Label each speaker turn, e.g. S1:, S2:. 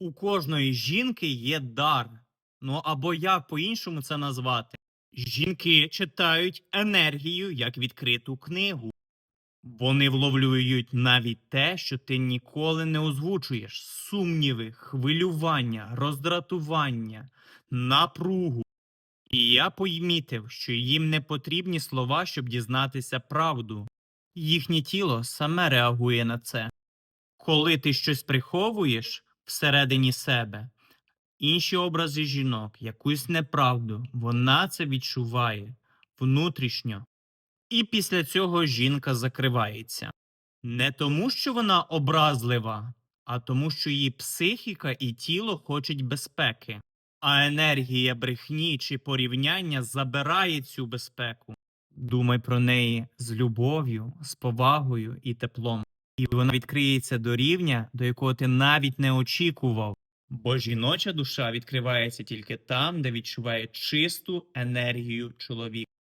S1: У кожної жінки є дар. Ну або як по-іншому це назвати? Жінки читають енергію як відкриту книгу. Вони вловлюють навіть те, що ти ніколи не озвучуєш: сумніви, хвилювання, роздратування, напругу. І я помітив, що їм не потрібні слова, щоб дізнатися правду. Їхнє тіло саме реагує на це. Коли ти щось приховуєш всередині себе, інші образи жінок, якусь неправду, вона це відчуває внутрішньо. І після цього жінка закривається. Не тому, що вона образлива, а тому, що її психіка і тіло хочуть безпеки, а енергія брехні чи порівняння забирає цю безпеку. Думай про неї з любов'ю, з повагою і теплом, і вона відкриється до рівня, до якого ти навіть не очікував. Бо жіноча душа відкривається тільки там, де відчуває чисту енергію чоловіка.